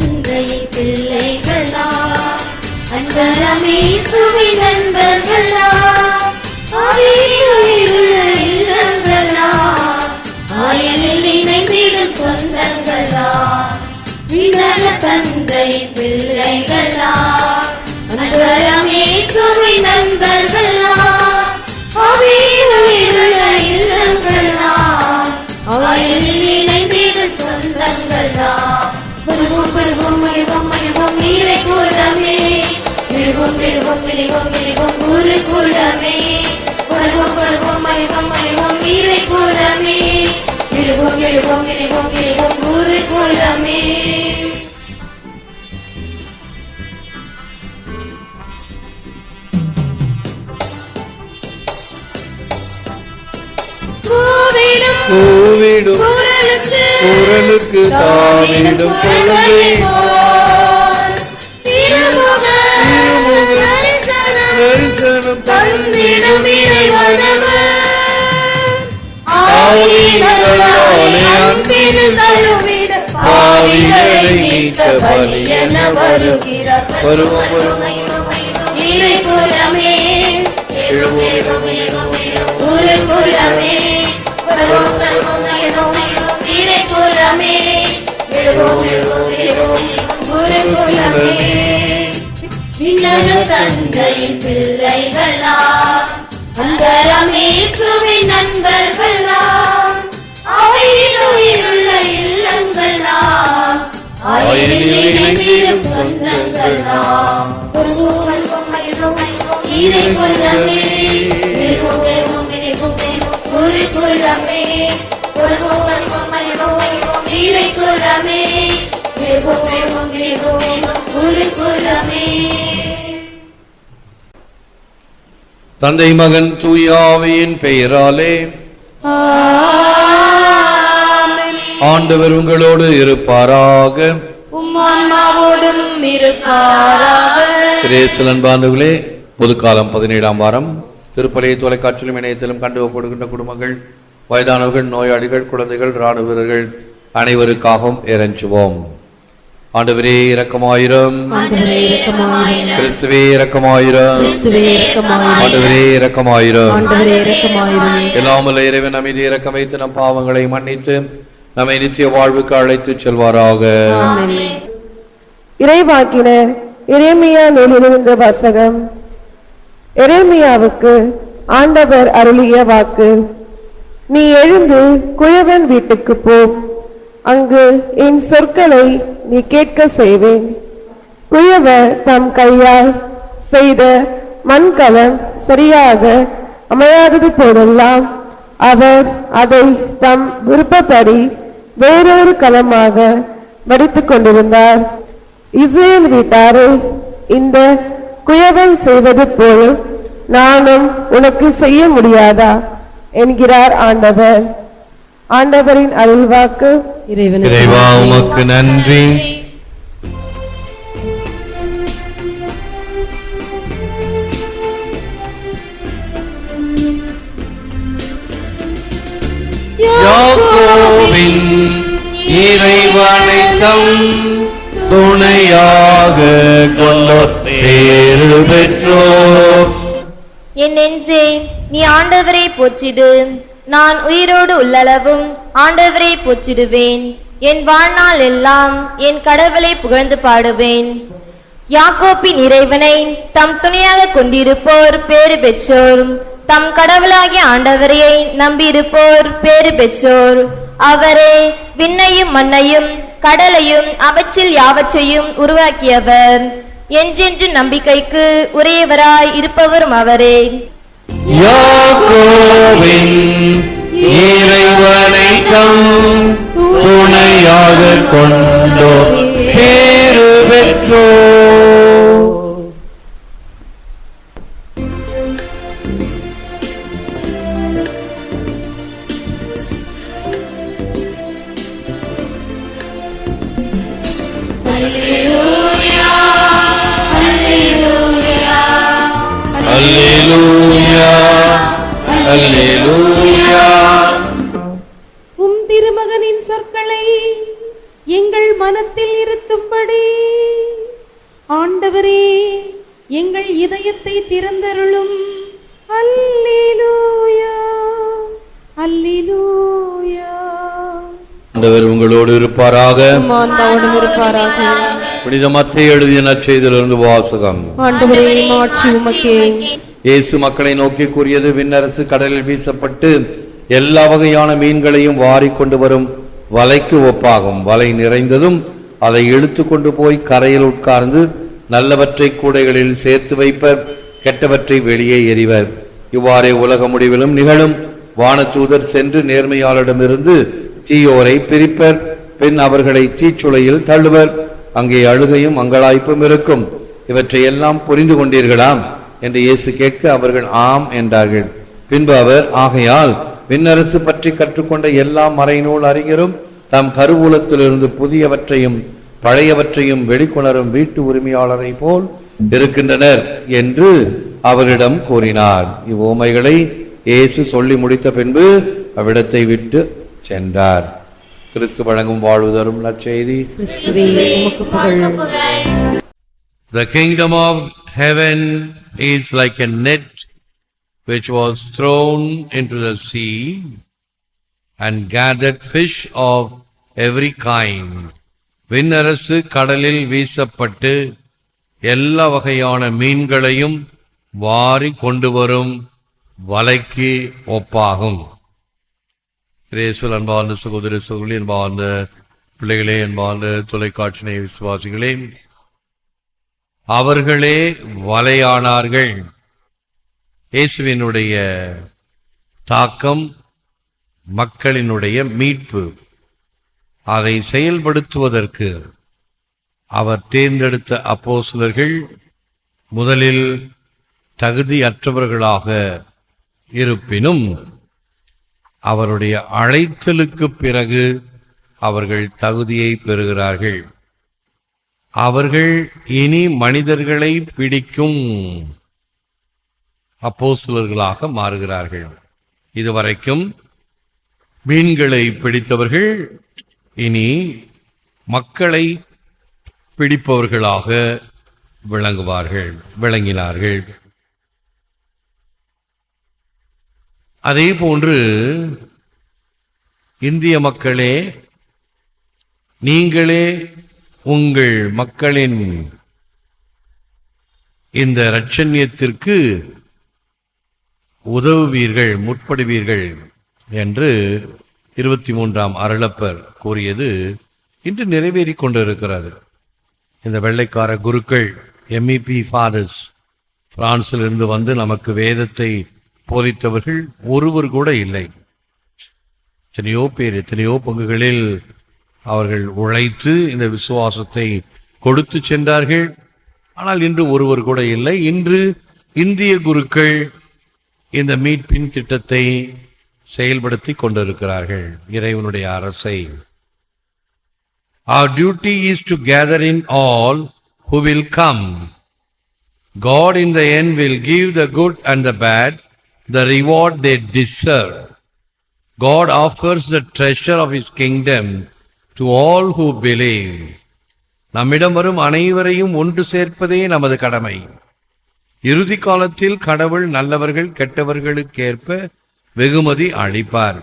தந்தை பிள்ளைகளா அன்பரமே சுவி நண்பர்களா ஆவியிலுள்ள இல்லங்களா ஆயலில் இணைந்திடும் சொந்தங்களா வினத தந்தை பிள்ளைகளா அன்பரமே சுவி நண்பர்களா ஆவியிலுள்ள இல்லங்களா ஆயலில் இணைந்திடும் சொந்தங்களா. கூடமே விழுவோம் விழுவோம் விழுவோம் விழுவோம் ஊரு கூடமே வருவோம் வருவோம் மகிழ்வோம் மகிழ்வோம் நீரை கூடமே விழுவோம் விழுவோம் விழுவோம் விழுவோம் ஊரு கூடமே கூவிடும் கூவிடும் குரலுக்கு தாவிடும் பொழுதே எழுவோம். உரு குலமே. விண்ணக தந்தையின் பிள்ளைகளா அந்தரமேசுவி நண்பர்களா ஆயிலுள்ள இல்லங்களா ஆயிலில் இணைந்திடும் சொந்தங்களா வருவோம், வருவோம், மகிழ்வோம், மகிழ்வோம். இறை குலமே, ஒரு குலமே குலமே தந்தை மகன் தூயாவியின் பெயராலே. ஆண்டவர் உங்களோடு இருப்பாராக. பாந்துகளே பொதுக்காலம் பதினேழாம் வாரம். திருப்பலை தொலைக்காட்சியிலும் இணையத்திலும் கண்டுவப்படுகின்ற குடும்பங்கள் வயதானவர்கள் நோயாளிகள் குழந்தைகள் ராணுவ வீரர்கள் அனைவருக்காகவும் இறைஞ்சுவோம். ஆண்டவரே இரக்கமாயிரம். கிறிஸ்துவே இரக்கமாயிரம். ஆண்டவரே இரக்கமாயிரம். எல்லாமல்ல இறைவன் அமைதி இறக்க வைத்து நம் பாவங்களை மன்னித்து நம்மை நித்திய வாழ்வுக்கு அழைத்துச் செல்வாராக. இறைவாக்கினர் எரேமியா நூலிலிருந்த வாசகம். எரேமியாவுக்கு ஆண்டவர் அருளிய வாக்கு. நீ எழுந்து குயவன் வீட்டுக்கு போ. அங்கு என் சொற்களை நீ கேட்க செய்வேன். குயவர் தம் கையால் செய்த மண்கலம் சரியாக அமையாதது போதெல்லாம் அவர் அதை தம் விருப்பப்படி வேறொரு கலமாக வடித்துக் கொண்டிருந்தார். இஸ்ரேல் வீட்டாரே இந்த குயவன் செய்வது போல் நானும் உனக்கு செய்ய முடியாதா? என்கிறார் ஆண்டவர். ஆண்டவரின் அருள்வாக்கு. இறைவா உமக்கு நன்றி. யாக்கோபின் இறைவனை தம் துணையாக கொண்டோர் பேரு பெற்றோர். என் நெஞ்சே நீ ஆண்டவரை போற்றிடு. நான் உயிரோடு உள்ளளவும் ஆண்டவரை போற்றிடுவேன். என் வாழ்நாள் எல்லாம் என் கடவுளை புகழ்ந்து பாடுவேன். யாக்கோப்பின் இறைவனை தம் துணையாக கொண்டிருப்போர் பேறு பெற்றோர். தம் கடவுளாகிய ஆண்டவரையை நம்பியிருப்போர் பேறு பெற்றோர். அவரே விண்ணையும் மண்ணையும் கடலையும் அவற்றில் யாவற்றையும் உருவாக்கியவர். என்றென்று நம்பிக்கைக்கு உரியவராய் இருப்பவரும் அவரே. யாக்கோவின் இறைவனை தம் துணையாக கொண்டோ பேரு பெற்றோ உங்களோடு இருப்பாராக. புனித மத்திய எழுதிய நற்செய்திலிருந்து வாசகம். இயேசு மக்களை நோக்கி கூறியது விண்ணரசு கடலில் வீசப்பட்டு எல்லா வகையான மீன்களையும் வாரிக் கொண்டு வரும் வலைக்கு ஒப்பாகும். வலை நிறைந்ததும் அதை இழுத்து கொண்டு போய் கரையில் உட்கார்ந்து நல்லவற்றை கூடைகளில் சேர்த்து வைப்பர் கெட்டவற்றை வெளியே எறிவர். இவ்வாறே உலக முடிவிலும் நிகழும். வானதூதர் சென்று நேர்மையாளரிடமிருந்து தீயோரை பிரிப்பர். பின் அவர்களை தீச்சுளையில் தள்ளுவர். அங்கே அழுகையும் அங்கலாய்ப்பும் இருக்கும். இவற்றை எல்லாம் புரிந்து கொண்டீர்களாம்? என்று இயேசு கேட்க அவர்கள் ஆம் என்றார்கள். பின்பு அவர் ஆகையால் விண்ணரசு பற்றி கற்றுக்கொண்ட எல்லா மறைநூல் அறிஞரும் தம் கருவூலத்திலிருந்து புதியவற்றையும் பழையவற்றையும் வெளிக்கொணரும் வீட்டு உரிமையாளரை போல் இருக்கின்றனர் என்று அவரிடம் கூறினார். இவ்வோமைகளை இயேசு சொல்லி முடித்த பின்பு அவ்விடத்தை விட்டு சென்றார். கிறிஸ்து வழங்கும் வாழ்வு தரும் நற்செய்தி The kingdom of heaven is like a net which was thrown into the sea and gathered fish of every kind. விண்ணரசு கடலில் வீசப்பட்டு எல்லா வகையான மீன்களையும் வாரி கொண்டு வரும் வலைக்கு ஒப்பாகும். இயேசுவில் அன்பார்ந்த சகோதர சகோதரி அன்பார்ந்த பிள்ளைகளே அன்பார்ந்த தொலைக்காட்சி விசுவாசிகளே அவர்களே வலையானார்கள். இயேசுவினுடைய தாக்கம் மக்களினுடைய மீட்பு. அதை செயல்படுத்துவதற்கு அவர் தேர்ந்தெடுத்த அப்போஸ்தலர்கள் முதலில் தகுதியற்றவர்களாக இருப்பினும் அவருடைய அழைத்தலுக்கு பிறகு அவர்கள் தகுதியை பெறுகிறார்கள். அவர்கள் இனி மனிதர்களை பிடிக்கும் அப்போசுலர்களாக மாறுகிறார்கள். இதுவரைக்கும் மீன்களை பிடித்தவர்கள் இனி மக்களை பிடிப்பவர்களாக விளங்குவார்கள் விளங்கினார்கள். அதே போன்று இந்திய மக்களே நீங்களே உங்கள் மக்களின் இந்த இரட்சண்யத்திற்கு உதவுவீர்கள் முற்படுவீர்கள் என்று இருபத்தி மூன்றாம் அருளப்பர் கூறியது இன்று நிறைவேறிக் கொண்டிருக்கிறது. இந்த வெள்ளைக்கார குருக்கள் எம்இபி ஃபாதர்ஸ் பிரான்சிலிருந்து வந்து நமக்கு வேதத்தை போதித்தவர்கள் ஒருவர் கூட இல்லை. எத்தனையோ பேர் எத்தனையோ பங்குகளில் அவர்கள் உழைத்து இந்த விசுவாசத்தை கொடுத்து சென்றார்கள். ஆனால் இன்று ஒருவர் கூட இல்லை. இன்று இந்திய குருக்கள் இந்த மீட்பின் திட்டத்தை செயல்படுத்தி கொண்டிருக்கிறார்கள். இறைவனுடைய அரசை. Our duty is to gather in all who will come. God in the end will give the good and the bad. The reward they deserve. God offers the treasure of his kingdom to all who believe. நம்மிடம் வரும் அனைவரையும் ஒன்று சேர்ப்பதே நமது கடமை இறுதி காலத்தில் கடவுள் நல்லவர்கள் கெட்டவர்களுக்கேற்ப வெகுமதி அளிப்பார்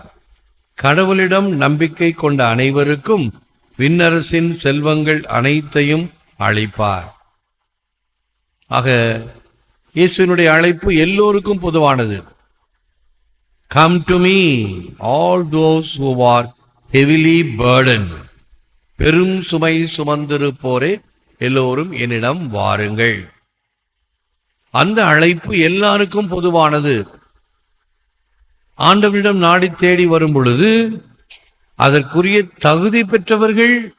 கடவுளிடம் நம்பிக்கை கொண்ட அனைவருக்கும் விண்ணரசின் செல்வங்கள் அனைத்தையும் அளிப்பார் ஆக இயேசுனுடைய அழைப்பு எல்லோருக்கும் பொதுவானது come to me all those who are heavily burdened. பெரும் சுமை சுமந்திருப்போரே எல்லோரும் என்னிடம் வாருங்கள். அந்த அழைப்பு எல்லாருக்கும் பொதுவானது. ஆண்டவரிடம் நாடி தேடி வரும் பொழுது அதற்குரிய தகுதி பெற்றவர்கள்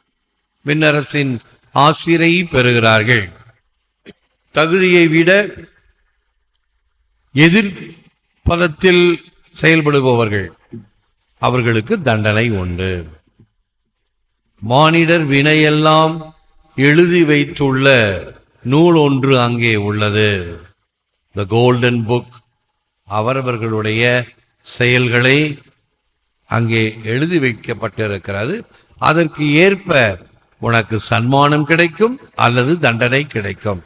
விண்ணரசின் ஆசிரை பெறுகிறார்கள். தகுதியை விட எதிர் பதத்தில் செயல்படுபவர்கள். அவர்களுக்கு தண்டனை உண்டு. மானிடர் வினையெல்லாம் எழுதி வைத்துள்ள நூல் ஒன்று அங்கே உள்ளது. த கோல்டன் புக் அவரவர்களுடைய செயல்களை அங்கே எழுதி வைக்கப்பட்டிருக்கிறது. அதற்கு ஏற்ப உனக்கு சன்மானம் கிடைக்கும் அல்லது தண்டனை கிடைக்கும்.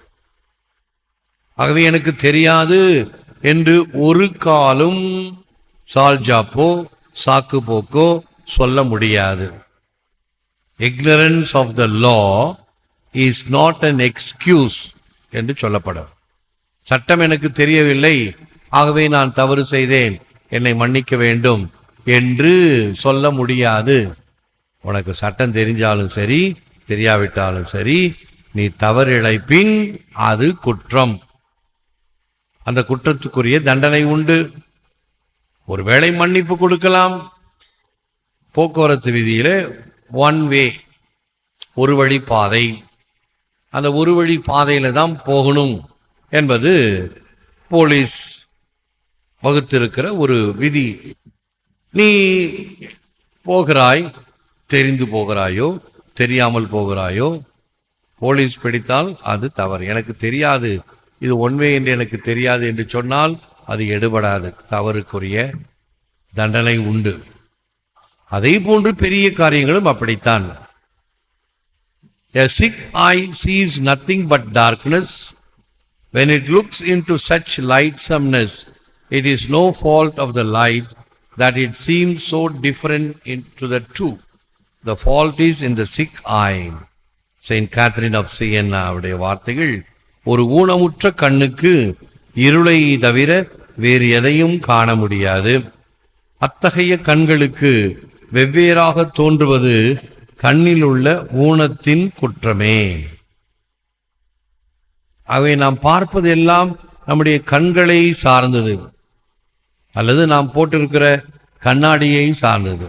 ஆகவே எனக்கு தெரியாது என்று ஒரு காலம் சால்ஜாப்போ சாக்கு போக்கோ சொல்ல முடியாது. Ignorance of the law is not an excuse என்று சொல்லப்படும். சட்டம் எனக்கு தெரியவில்லை. ஆகவே நான் தவறு செய்தேன். என்னை மன்னிக்க வேண்டும் என்று சொல்ல முடியாது. உனக்கு சட்டம் தெரிஞ்சாலும் சரி தெரியாவிட்டாலும் சரி நீ தவறிழைப்பின் அது குற்றம். அந்த குற்றத்துக்குரிய தண்டனை உண்டு. ஒருவேளை மன்னிப்பு கொடுக்கலாம். போக்குவரத்து விதியில ஒன் வே ஒரு வழி பாதை. அந்த ஒரு வழி பாதையில தான் போகணும் என்பது போலீஸ் வகுத்திருக்கிற ஒரு விதி. நீ போகிறாய் தெரிந்து போகிறாயோ தெரியாமல் போகிறாயோ போலீஸ் பிடித்தால் அது தவறு. எனக்கு தெரியாது. இது ஒன்வே என்று எனக்கு தெரியாது என்று சொன்னால் அது எடுபடாது தவறுக்குரிய தண்டனை உண்டு அதே போன்று பெரிய காரியங்களும் அப்படித்தான் A sick eye sees nothing but darkness. When it looks into such lightsomeness, it is no fault of the light that it seems so different into the two. The fault is in the sick eye. Saint Catherine of சியன்னாவுடைய வார்த்தைகள் ஒரு ஊனமுற்ற கண்ணுக்கு இருளை தவிர வேறு எதையும் காண முடியாது. அத்தகைய கண்களுக்கு வெவ்வேறாக தோன்றுவது கண்ணில் உள்ள ஊனத்தின் குற்றமே. அவை நாம் பார்ப்பது எல்லாம் நம்முடைய கண்களை சார்ந்தது. அல்லது நாம் போட்டிருக்கிற கண்ணாடியை சார்ந்தது.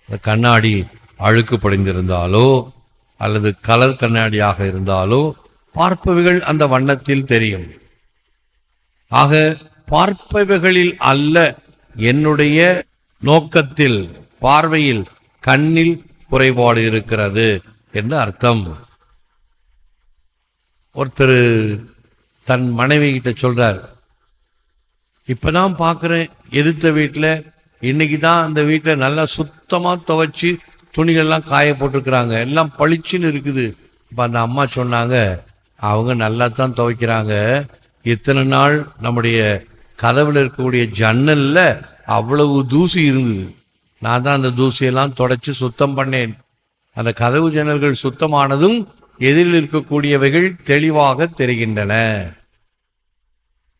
அந்த கண்ணாடி அழுக்கு படிந்திருந்தாலோ அல்லது கலர் கண்ணாடியாக இருந்தாலோ பார்ப்பவைகள் அந்த வண்ணத்தில் தெரியும். ஆக பார்ப்பவைகளில் அல்ல என்னுடைய நோக்கத்தில் பார்வையில் கண்ணில் குறைபாடு இருக்கிறது என்று அர்த்தம். ஒருத்தர் தன் மனைவி கிட்ட சொல்றார் இப்பதான் பார்க்கிறேன் எதிர்த்த வீட்டில் இன்னைக்கு தான் அந்த வீட்டில் நல்லா சுத்தமா துவைச்சி துணிகள்லாம் காய போட்டிருக்கிறாங்க எல்லாம் பளிச்சுன்னு இருக்குது. இப்போ அந்த அம்மா சொன்னாங்க அவங்க நல்லா தான் துவைக்கிறாங்க இத்தனை நாள் நம்முடைய கதவுல இருக்கக்கூடிய ஜன்னல்ல அவ்வளவு தூசி இருந்தது. நான் தான் அந்த தூசியெல்லாம் தொடச்சி சுத்தம் பண்ணேன். அந்த கதவு ஜன்னல்கள் சுத்தமானதும் எதிரில் இருக்கக்கூடியவைகள் தெளிவாக தெரிகின்றன.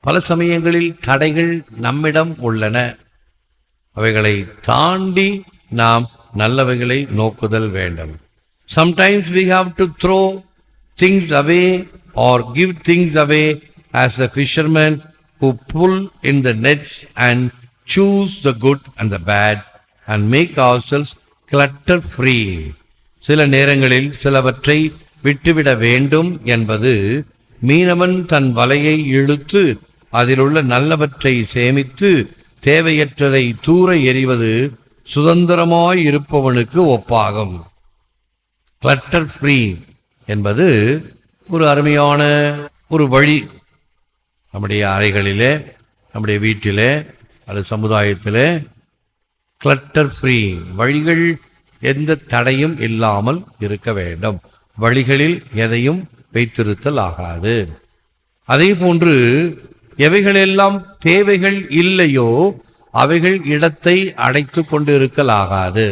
பல சமயங்களில் தடைகள் நம்மிடம் உள்ளன. அவைகளை தாண்டி நாம் நல்லவைகளை நோக்குதல் வேண்டும். Sometimes we have to throw things away or give things away as the fishermen who pull in the nets and choose the good and the bad and make ourselves clutter free சில நேரங்களில் சிலவற்றை விட்டுவிட வேண்டும் என்பது மீனவன் தன் வலையை இழுத்து அதிலுள்ள நல்லவற்றை சேமித்து தேவையற்றதை தூர எறிவது சுதந்திரமாய் இருப்பவனுக்கு ஒப்பாகும். கிளட்டர் ஃப்ரீ என்பது ஒரு அருமையான ஒரு வழி. நம்முடைய அறைகளிலே நம்முடைய வீட்டிலே அல்லது சமுதாயத்திலே கிளட்டர் ஃப்ரீ வழிகள் எந்த தடையும் இல்லாமல் இருக்க வேண்டும். வழிகளில் எதையும் வைத்திருத்தல் ஆகாது. அதே போன்று எவைகளெல்லாம் தேவைகள் இல்லையோ அவைகள் இடத்தை அடைத்து கொண்டு இருக்கலாகாது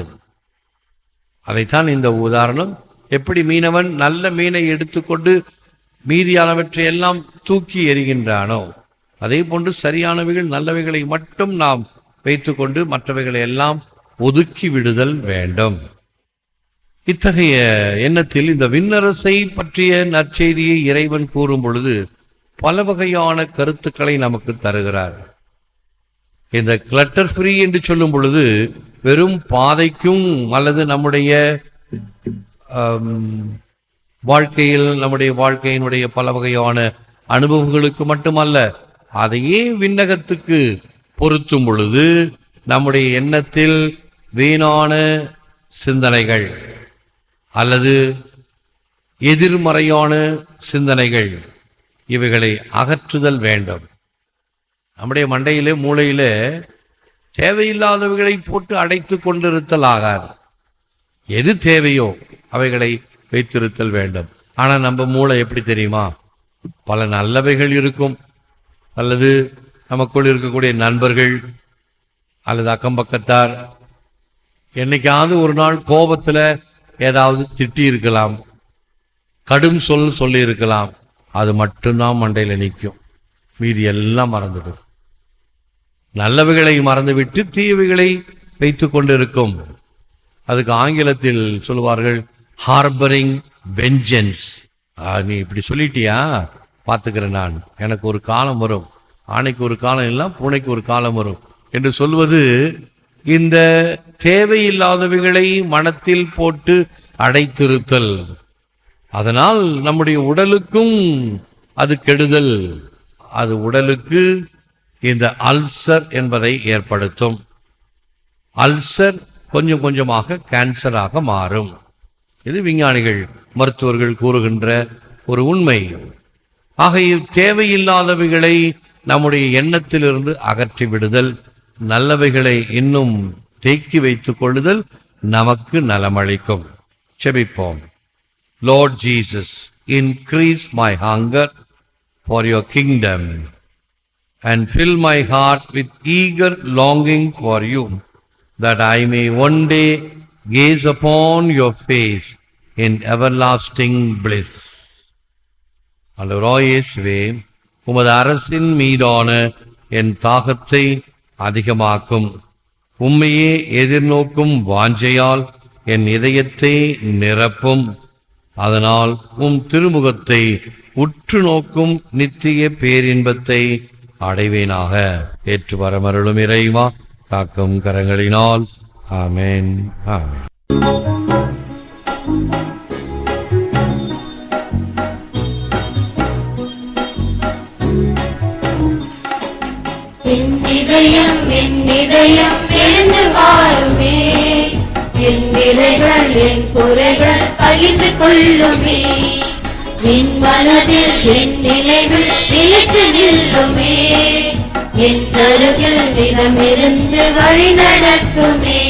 அதைத்தான் இந்த உதாரணம். எப்படி மீனவன் நல்ல மீனை எடுத்துக்கொண்டு மீதியானவற்றை எல்லாம் தூக்கி எறிகின்றானோ? அதே போன்று சரியானவைகள் நல்லவைகளை மட்டும் நாம் வைத்துக்கொண்டு மற்றவைகளை எல்லாம் ஒதுக்கி விடுதல் வேண்டும். இத்தகைய எண்ணத்தில் இந்த விண்ணரசை பற்றிய நற்செய்தியை இறைவன் கூறும் பொழுது பல வகையான கருத்துக்களை நமக்கு தருகிறார். இந்த கிளட்டர் ஃப்ரீ என்று சொல்லும் பொழுது வெறும் பாதைக்கும் அல்லது நம்முடைய வாழ்க்கையில் நம்முடைய வாழ்க்கையினுடைய பல வகையான அனுபவங்களுக்கு மட்டுமல்ல அதையே விண்ணகத்துக்கு பொருத்தும் பொழுது நம்முடைய எண்ணத்தில் வீணான சிந்தனைகள் அல்லது எதிர்மறையான சிந்தனைகள் இவைகளை அகற்றுதல் வேண்டும். நம்முடைய மண்டையிலே மூளையிலே தேவையில்லாதவைகளை போட்டு அடைத்து கொண்டிருத்தல் ஆகாது. எது தேவையோ அவைகளை வைத்திருத்தல் வேண்டும். ஆனா நம்ம மூளை எப்படி தெரியுமா? பல நல்லவைகள் இருக்கும். அல்லது நமக்குள் இருக்கக்கூடிய நண்பர்கள் அல்லது அக்கம் பக்கத்தார் என்னைக்காவது ஒரு நாள் கோபத்துல ஏதாவது திட்டி இருக்கலாம். கடும் சொல் சொல்லி இருக்கலாம். அது மட்டும்தான் மண்டையில் நிற்கும். மீதி எல்லாம் மறந்துடும். நல்லவைகளை மறந்துவிட்டு தீயவைகளை கொண்டு கொண்டிருக்கும். அதுக்கு ஆங்கிலத்தில் சொல்லுவார்கள் ஹார்பரிங் வெஞ்சன்ஸ் நீ இப்படி சொல்லிட்டியா? பார்த்துக்கிறேன் நான். எனக்கு ஒரு காலம் வரும். ஆணைக்கு ஒரு காலம் இல்லை பூனைக்கு ஒரு காலம் வரும். என்று சொல்வது இந்த தேவையில்லாதவைகளை மனத்தில் போட்டு அடைத்திருத்தல். அதனால் நம்முடைய உடலுக்கும் அது கெடுதல். அது உடலுக்கு இந்த அல்சர் என்பதை ஏற்படுத்தும். அல்சர் கொஞ்சம் கொஞ்சமாக கேன்சராக மாறும். இது விஞ்ஞானிகள் மருத்துவர்கள் கூறுகின்ற ஒரு உண்மை? ஆக தேவையில்லாதவைகளை நம்முடைய எண்ணத்திலிருந்து அகற்றி விடுதல் நல்லவைகளை இன்னும் தேக்கி வைத்துக் கொள்ளுதல் நமக்கு நலமளிக்கும். செபிப்போம். Lord Jesus increase my hunger for your kingdom and fill my heart with eager longing for you, that I may one day gaze upon your face in everlasting bliss. ஆண்டவராய் இயேசுவே உமது அரசின் மீதான என் தாகத்தை அதிகமாக்கும். உம்மையே எதிர்நோக்கும் வாஞ்சையால் என் இதயத்தை நிரப்பும். அதனால் உம் திருமுகத்தை உற்று நோக்கும் நித்திய பேரின்பத்தை அடைவேனாக. ஏற்று வரமருளும் இறைவா காக்கும் கரங்களினால் Amen. Amen. என் இதயம் என் இதயம் எழுந்து வாருமே என் நிறைகள் என் குறைகள் பகிர்ந்து கொள்ளுமே என் மனதில் என் நினைவில் நிலைத்து நில்லுமே என் அருகில் நிலமிருந்து வழி நடக்குமே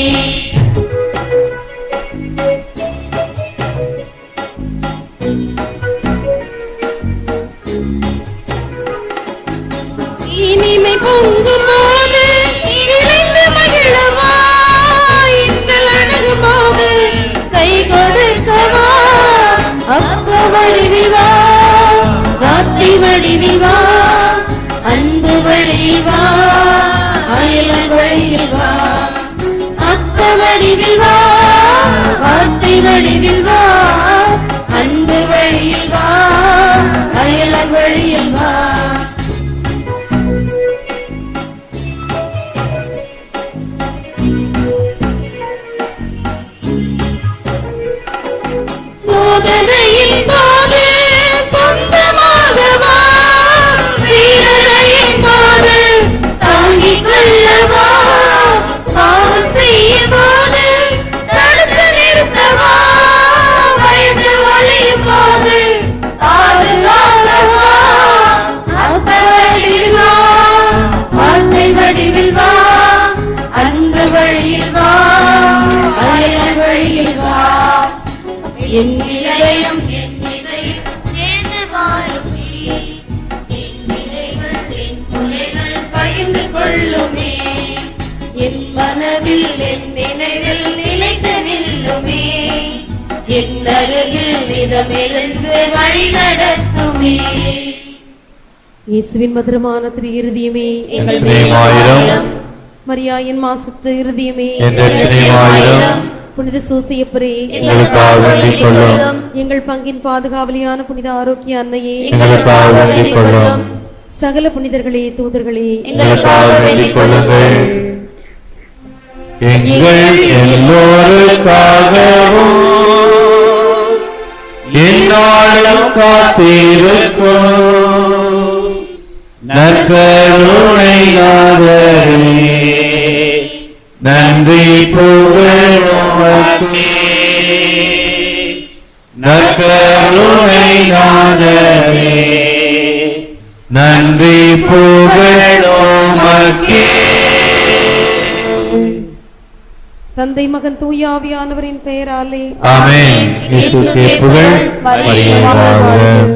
இதயம் என் இதயம் சேர்ந்து வாழுமே என் நிலைகள் என் குறைகள் பகிர்ந்து கொள்ளுமே. என் மனதில் என் நினைவில் நிலைத்து நில்லுமே. என் அருகில் நிதமிருந்து வழி நடத்துமே. இயேசுவின் மதுரமான திரு இருதயமே எங்கள் சிநேகமாயிரம் மரியாயின் மாசற்ற ரட்சணியமாயிரம் புனித சூசியப்பரே. எங்களுக்காக வேண்டிக் கொள்ளும் எங்கள் பங்கின் பாதுகாவலியான புனித ஆரோக்கிய அன்னையே. எங்களுக்காக வேண்டிக் கொள்ளும் சகல புனிதர்களே தூதர்களே. எங்களுக்காக வேண்டிக் கொள்ளுங்கள் எங்கள் எல்லோருக்காகவும் என்னாலும் காத்திருக்கும். நற்கருணை நாதரே நன்றி புகழ். உமக்கே. நற்கருணை நாதரே நன்றி புகழ் உமக்கே. தந்தை மகன் தூயாவியானவரின் பெயராலே. ஆமென். இயேசுக்கே புகழ். மரியாதை.